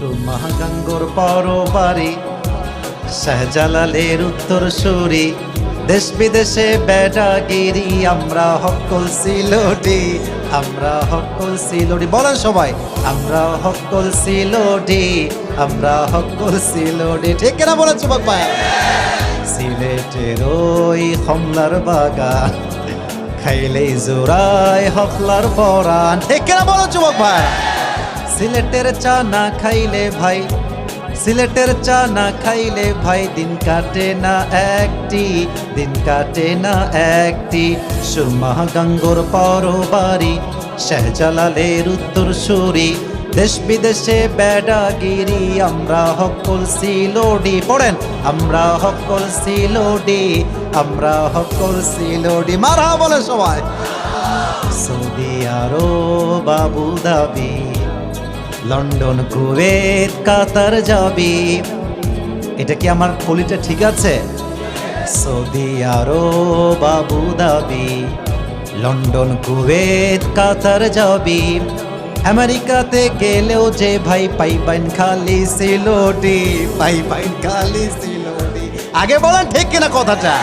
সুমাগাঙ্গর পরবারি শাহজালালের উত্তর সুরি দেশ বিদেশে বেটা বেডাগিরি আমরা হকল সিলোডি, আমরা হকল সিলোডি। বলেন সবাই, আমরা হকল সিলোডি, আমরা হকল সিলোডি। ঠিক কিনা বলেন যুবক ভাই? সিলেটের ওই কমলার বাগান খাইলে জোড়ায় হকলার পরান ঠিক কিনা বলো যুবক সিলেটের চা না খাইলে ভাই, সিলেটের চা না খাইলে ভাই, দিন কাটে না একটি, দিন কাটে না একটি। সুরমা গঙ্গোর পরবারি, শাহজালালের উত্তর সুরি দেশ বিদেশে বেডাগিরি আমরা হকল সিলোডি। পড়েন, আমরা হকল সিলোডি, আমরা হকল সিলোডি। মারা বলে সবাই। Saudi Arab Abu Dhabi London, Kuwait, Qatar যাবি। এটা কি আমার কলিটা ঠিক আছে? Saudi Arab Abu Dhabi London, Kuwait, Qatar যাবি। আমেরিকাতে গেলেও যে ভাই পাইবেন খালি সিলোটি পাইবেন খালি সিলোটি। আগে বলেন ঠিক কিনা কথাটা?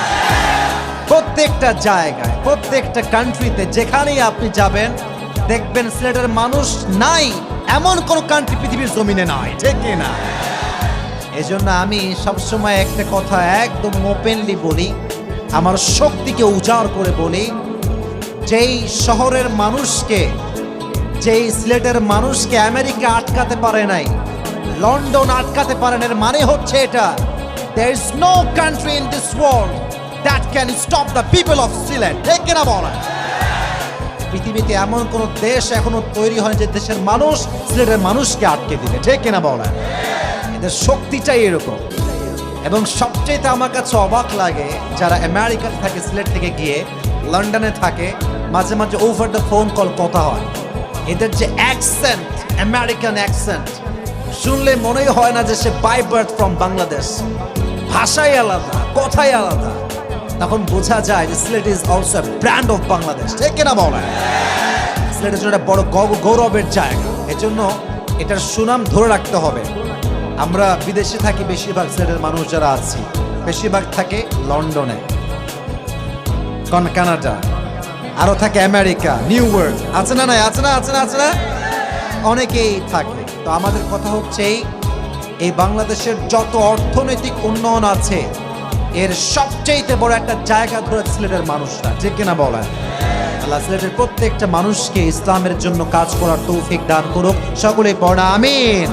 প্রত্যেকটা জায়গায়, প্রত্যেকটা কান্ট্রিতে যেখানেই আপনি যাবেন, দেখবেন সিলেটের মানুষ নাই। এমন কোন কান্ট্রি পৃথিবীর জমিনে নাই ঠিক কিনা এজন্য আমি সবসময় একটা কথা একদম ওপেনলি বলি, আমার শক্তিকে উজাড় করে বলি, যেই শহরের মানুষকে, যেই সিলেটের মানুষকে আমেরিকা আটকাতে পারে নাই, লন্ডন আটকাতে পারেন এর মানে হচ্ছে এটা, there is no country in this world that can stop the people of Sylhet ঠিক কিনা বলেন? পৃথিবীতে এমন কোন দেশ এখনও তৈরি হয়নি যে দেশের মানুষ সিলেটের মানুষকে আটকে দিবে। ঠিক কিনা বলেন এদের শক্তিটাই এরকম। এবং সবচেয়ে আমার কাছে অবাক লাগে, যারা আমেরিকাতে থাকে, সিলেট থেকে গিয়ে লন্ডনে থাকে, মাঝে মাঝে ওভার দ্য ফোন কল কথা হয়। এদের যে অ্যাকসেন্ট আমেরিকান অ্যাকসেন্ট শুনলে মনেই হয় না যে সে বাই বার্থ ফ্রম বাংলাদেশ ভাষাই আলাদা, কথাই আলাদা। তখন বোঝা যায় যে Sylhet is also brand of Bangladesh ঠিক কিনা বলে সিলেটের জন্য একটা বড় গৌরবের জায়গা। এজন্য এটার সুনাম ধরে রাখতে হবে। আমরা বিদেশে থাকি বেশিরভাগ সিলেটের মানুষ যারা আছি। বেশিরভাগ থাকে লন্ডনে। কন কানাডা। আরও থাকে আমেরিকা, নিউ ইয়র্ক। আছে না নাই? আছে না আছে না আছে না? অনেকেই থাকে। তো আমাদের কথা হচ্ছে এই বাংলাদেশের যত অর্থনৈতিক উন্নয়ন আছে এর সবচেয়ে বড় একটা জায়গা ধরে সিলেটের মানুষরা, ঠিক কিনা বলেন? আল্লাহ সিলেটের প্রত্যেকটা মানুষকে ইসলামের জন্য কাজ করার তৌফিক দান করুক। সকলে পড়া, আমিন।